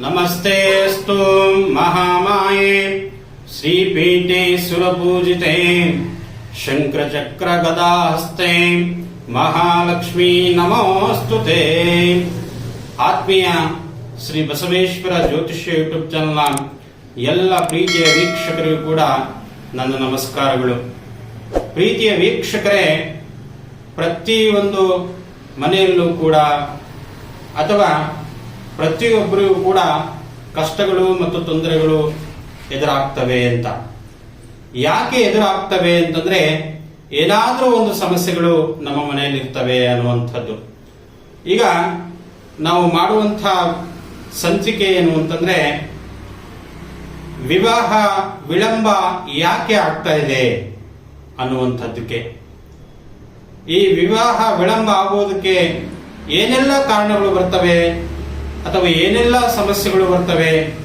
नमस्तेऽस्तु महामाये श्रीपीठे सुरपूजिते शङ्खचक्रगदाहस्ते ಮಹಾಲಕ್ಷ್ಮೀ ನಮೋಸ್ತು ತೇ ಆತ್ಮೀಯ ಶ್ರೀ ಬಸವೇಶ್ವರ ಜ್ಯೋತಿಷ್ಯ ಯೂಟ್ಯೂಬ್ ಚಾನಲ್ನ ಎಲ್ಲ ಪ್ರೀತಿಯ ವೀಕ್ಷಕರಿಗೂ ಕೂಡ ನನ್ನ ನಮಸ್ಕಾರಗಳು ಪ್ರೀತಿಯ ವೀಕ್ಷಕರೇ ಪ್ರತಿಯೊಂದು ಮನೆಯಲ್ಲೂ ಕೂಡ ಅಥವಾ ಪ್ರತಿಯೊಬ್ಬರಿಗೂ ಕೂಡ ಕಷ್ಟಗಳು ಮತ್ತು ತೊಂದರೆಗಳು ಎದುರಾಗ್ತವೆ ಅಂತ. ಯಾಕೆ ಎದುರಾಗ್ತವೆ ಅಂತಂದ್ರೆ ಏನಾದರೂ ಒಂದು ಸಮಸ್ಯೆಗಳು ನಮ್ಮ ಮನೆಯಲ್ಲಿ ಇರ್ತವೆ ಅನ್ನುವಂಥದ್ದು. ಈಗ ನಾವು ಮಾಡುವಂಥ ಸಂಚಿಕೆ ಏನು ಅಂತಂದ್ರೆ ವಿವಾಹ, ವಿಳಂಬ ಯಾಕೆ ಆಗ್ತಾ ಇದೆ ಅನ್ನುವಂಥದ್ದಕ್ಕೆ. ಈ ವಿವಾಹ, ವಿಳಂಬ ಆಗುವುದಕ್ಕೆ ಏನೆಲ್ಲ ಕಾರಣಗಳು ಬರ್ತವೆ? ಅಥವಾ ಏನೆಲ್ಲ ಸಮಸ್ಯೆಗಳು ಬರ್ತವೆ,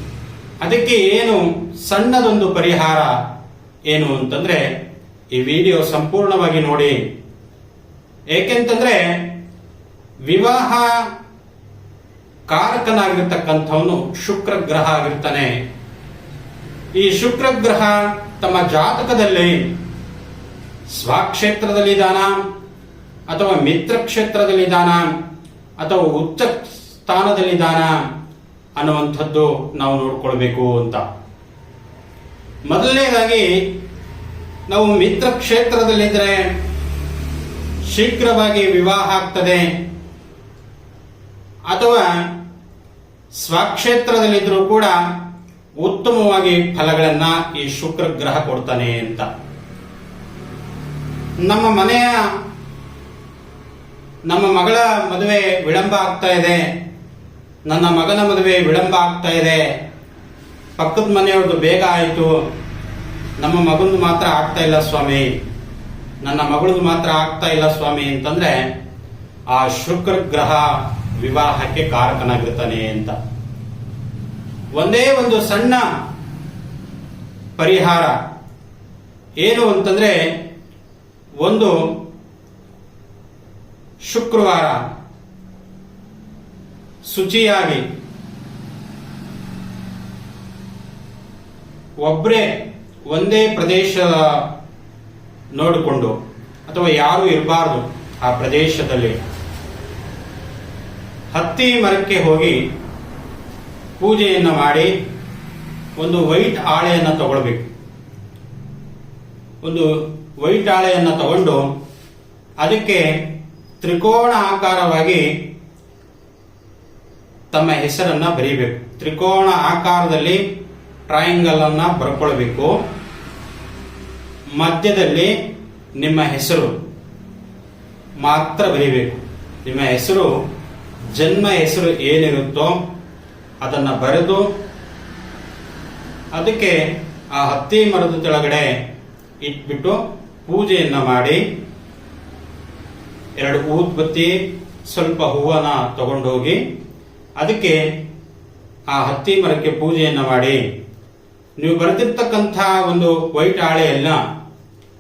ಅದಕ್ಕೆ ಏನು ಸಣ್ಣದೊಂದು ಪರಿಹಾರ ಏನು ಅಂತಂದ್ರೆ, ಈ ವಿಡಿಯೋ ಸಂಪೂರ್ಣವಾಗಿ ನೋಡಿ. ಏಕೆಂತಂದ್ರೆ, ವಿವಾಹ ಕಾರಕನಾಗಿರ್ತಕ್ಕಂಥವನು ಶುಕ್ರ ಗ್ರಹ ಆಗಿರ್ತಾನೆ. ಈ ಶುಕ್ರ ಗ್ರಹ ತಮ್ಮ ಜಾತಕದಲ್ಲಿ, ಸ್ವಕ್ಷೇತ್ರದಲ್ಲಿದ್ದಾನ, ಅಥವಾ ಮಿತ್ರ ಕ್ಷೇತ್ರದಲ್ಲಿ ದಾನ ಅಥವಾ ಉಚ್ಚ ಸ್ಥಾನದಲ್ಲಿದ್ದಾನ ಅನ್ನುವಂಥದ್ದು ನಾವು ನೋಡ್ಕೊಳ್ಬೇಕು ಅಂತ. ಮೊದಲನೇದಾಗಿ, ನಾವು ಮಿತ್ರ ಕ್ಷೇತ್ರದಲ್ಲಿದ್ದರೆ ಶೀಘ್ರವಾಗಿ ವಿವಾಹ ಆಗ್ತದೆ. ಅಥವಾ ಸ್ವಕ್ಷೇತ್ರದಲ್ಲಿದ್ದರೂ ಕೂಡ ಉತ್ತಮವಾಗಿ ಫಲಗಳನ್ನ ಈ ಶುಕ್ರ ಗ್ರಹ ಕೊಡ್ತಾನೆ ಅಂತ. ನಮ್ಮ ಮನೆಯ, ನಮ್ಮ ಮಗಳ ಮದುವೆ ವಿಳಂಬ ಆಗ್ತಾ ಇದೆ. ನನ್ನ ಮಗನ ಮದುವೆ ವಿಳಂಬ ಆಗ್ತಾ ಇದೆ. ಪಕ್ಕದ ಮನೆಯವ್ರದ್ದು ಬೇಗ ಆಯಿತು. ನಮ್ಮ ಮಗಂದು ಮಾತ್ರ ಆಗ್ತಾ ಇಲ್ಲ ಸ್ವಾಮಿ. ನನ್ನ ಮಗಳದು ಮಾತ್ರ ಆಗ್ತಾ ಇಲ್ಲ ಸ್ವಾಮಿ ಅಂತಂದ್ರೆ ಆ ಶುಕ್ರ ಗ್ರಹ ವಿವಾಹಕ್ಕೆ ಕಾರಕನಾಗಿರ್ತಾನೆ ಅಂತ. ಒಂದೇ ಒಂದು ಸಣ್ಣ ಪರಿಹಾರ. ಏನು ಅಂತಂದ್ರೆ ಒಂದು ಶುಕ್ರವಾರ. ಶುಚಿಯಾಗಿ. ಒಬ್ಬರೇ ಒಂದೇ ಪ್ರದೇಶ ನೋಡಿಕೊಂಡು ಅಥವಾ ಯಾರು ಇರಬಾರ್ದು ಆ ಪ್ರದೇಶದಲ್ಲಿ. ಹತ್ತಿ ಮರಕ್ಕೆ ಹೋಗಿ ಪೂಜೆಯನ್ನು ಮಾಡಿ ಒಂದು ವೈಟ್ ಆಳೆಯನ್ನು ತಗೊಳ್ಬೇಕು. ಒಂದು ವೈಟ್ ಆಳೆಯನ್ನು ತಗೊಂಡು ಅದಕ್ಕೆ ತ್ರಿಕೋಣ ಆಕಾರವಾಗಿ ತಮ್ಮ ಹೆಸರನ್ನ ಬರೀಬೇಕು. ತ್ರಿಕೋಣ ಆಕಾರದಲ್ಲಿ ಟ್ರಯಾಂಗಲ್ ಅನ್ನ ಬರ್ಕೊಳ್ಬೇಕು. ಮಧ್ಯದಲ್ಲಿ ನಿಮ್ಮ ಹೆಸರು ಮಾತ್ರ ಬರೀಬೇಕು. ನಿಮ್ಮ ಹೆಸರು, ಜನ್ಮ ಹೆಸರು ಏನಿರುತ್ತೋ ಅದನ್ನ ಬರೆದು, ಅದಕ್ಕೆ ಆ ಹತ್ತಿ ಮರದ ಕೆಳಗಡೆ ಇಟ್ಬಿಟ್ಟು ಪೂಜೆಯನ್ನು ಮಾಡಿ, ಎರಡು ಊದ್ಬತ್ತಿ ಸ್ವಲ್ಪ ಹೂವನ್ನ ತಗೊಂಡೋಗಿ ಅದಕ್ಕೆ ಆ ಹತ್ತಿ ಮರಕ್ಕೆ ಪೂಜೆಯನ್ನು ಮಾಡಿ. ನೀವು ಬರೆದಿರ್ತಕ್ಕಂಥ ಒಂದು ವೈಟ್ ಹಾಳೆಯನ್ನ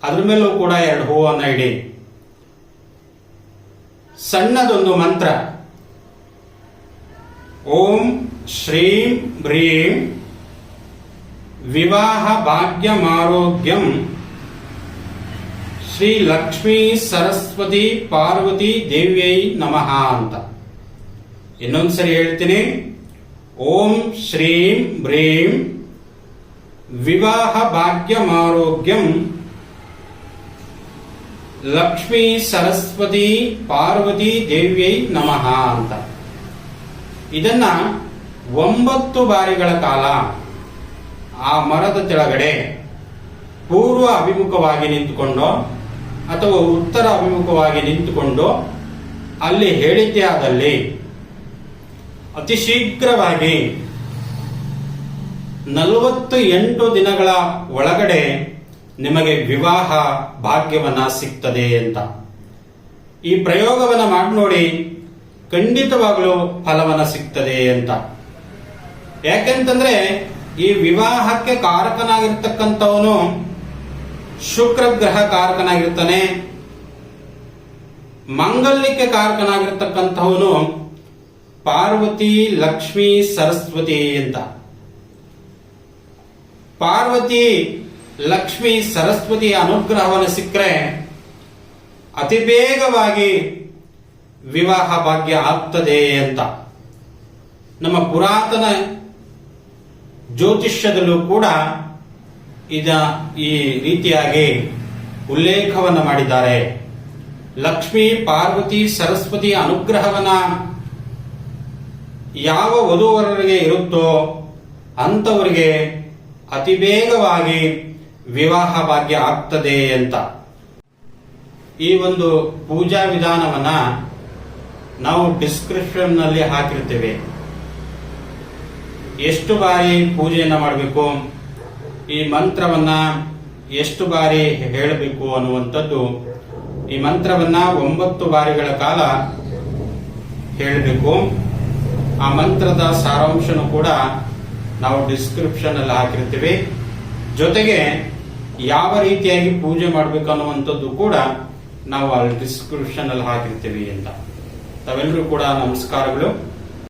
ಅದ್ರ ಮೇಲೂ ಕೂಡ ಎರಡು ಹೂವನ್ನ ಇಡಿ. ಸಣ್ಣದೊಂದು ಮಂತ್ರ. ಓಂ ಶ್ರೀಂ ಬ್ರೀಂ ವಿವಾಹ ಭಾಗ್ಯಮಾರೋಗ್ಯಂ ಶ್ರೀ ಲಕ್ಷ್ಮೀ ಸರಸ್ವತಿ ಪಾರ್ವತಿ ದೇವ್ಯೈ ನಮಃ ಅಂತ. ಇನ್ನೊಂದ್ಸರಿ ಹೇಳ್ತೀನಿ. ಓಂ ಶ್ರೀಂ ಬ್ರೀಂ ವಿವಾಹ ಭಾಗ್ಯಮಾರೋಗ್ಯಂ ಲಕ್ಷ್ಮೀ ಸರಸ್ವತಿ ಪಾರ್ವತಿ ದೇವ್ಯೈ ನಮಃ ಅಂತ. ಇದನ್ನ ಒಂಬತ್ತು ಬಾರಿಗಳ ಕಾಲ ಆ ಮರದ ಕೆಳಗಡೆ ಪೂರ್ವ ಅಭಿಮುಖವಾಗಿ ನಿಂತುಕೊಂಡು ಅಥವಾ ಉತ್ತರ ಅಭಿಮುಖವಾಗಿ ನಿಂತುಕೊಂಡು ಅಲ್ಲಿ ಹೇಳಿದ್ದೇ ಆದಲ್ಲಿ ಅತಿ ಶೀಘ್ರವಾಗಿ ನಲವತ್ತು ಎಂಟು ದಿನಗಳ ಒಳಗಡೆ ನಿಮಗೆ ವಿವಾಹ ಭಾಗ್ಯವನ್ನ ಸಿಗ್ತದೆ ಅಂತ. ಈ ಪ್ರಯೋಗವನ್ನ ಮಾಡಿ ನೋಡಿ ಖಂಡಿತವಾಗಲೂ ಫಲವನ್ನ ಸಿಗ್ತದೆ ಅಂತ. ಯಾಕೆಂತಂದ್ರೆ ಈ ವಿವಾಹಕ್ಕೆ ಕಾರಕನಾಗಿರ್ತಕ್ಕಂಥವನು ಶುಕ್ರ ಗ್ರಹ ಕಾರಕನಾಗಿರ್ತಾನೆ. ಮಂಗಲ್ಯಕ್ಕೆ ಕಾರಕನಾಗಿರ್ತಕ್ಕಂಥವನು ಪಾರ್ವತಿ ಲಕ್ಷ್ಮಿ ಸರಸ್ವತಿ ಅಂತ. ಪಾರ್ವತಿ ಲಕ್ಷ್ಮಿ ಸರಸ್ವತಿಯ ಅನುಗ್ರಹವನ್ನು ಸಿಕ್ಕರೆ ಅತಿ ಬೇಗವಾಗಿ ವಿವಾಹ ಭಾಗ್ಯ ಆಗ್ತದೆ ಅಂತ. ನಮ್ಮ ಪುರಾತನ ಜ್ಯೋತಿಷ್ಯದಲ್ಲೂ ಕೂಡ ಇದ ಈ ರೀತಿಯಾಗಿ ಉಲ್ಲೇಖವನ್ನು ಮಾಡಿದ್ದಾರೆ. ಲಕ್ಷ್ಮಿ ಪಾರ್ವತಿ ಸರಸ್ವತಿ ಅನುಗ್ರಹವನ್ನ ಯಾವ ವಧುವರರಿಗೆ ಇರುತ್ತೋ ಅಂಥವರಿಗೆ ಅತಿ ಬೇಗವಾಗಿ ವಿವಾಹ ಭಾಗ್ಯ ಆಗ್ತದೆ ಅಂತ. ಈ ಒಂದು ಪೂಜಾ ವಿಧಾನವನ್ನ ನಾವು ಡಿಸ್ಕ್ರಿಪ್ಷನ್ನಲ್ಲಿ ಹಾಕಿರ್ತೇವೆ. ಎಷ್ಟು ಬಾರಿ ಪೂಜೆಯನ್ನ ಮಾಡಬೇಕು, ಈ ಮಂತ್ರವನ್ನ ಎಷ್ಟು ಬಾರಿ ಹೇಳಬೇಕು ಅನ್ನುವಂಥದ್ದು ಈ ಮಂತ್ರವನ್ನ ಒಂಬತ್ತು ಬಾರಿಗಳ ಕಾಲ ಹೇಳಬೇಕು. ಆ ಮಂತ್ರದ ಸಾರಾಂಶನು ಕೂಡ ನಾವು ಡಿಸ್ಕ್ರಿಪ್ಷನ್ ಅಲ್ಲಿ ಹಾಕಿರ್ತೀವಿ. ಜೊತೆಗೆ ಯಾವ ರೀತಿಯಾಗಿ ಪೂಜೆ ಮಾಡಬೇಕು ಅನ್ನುವಂಥದ್ದು ಕೂಡ ನಾವು ಅಲ್ಲಿ ಡಿಸ್ಕ್ರಿಪ್ಷನ್ ಅಲ್ಲಿ ಹಾಕಿರ್ತೀವಿ ಅಂತ. ತಾವೆಲ್ಲರೂ ಕೂಡ ನಮಸ್ಕಾರಗಳು.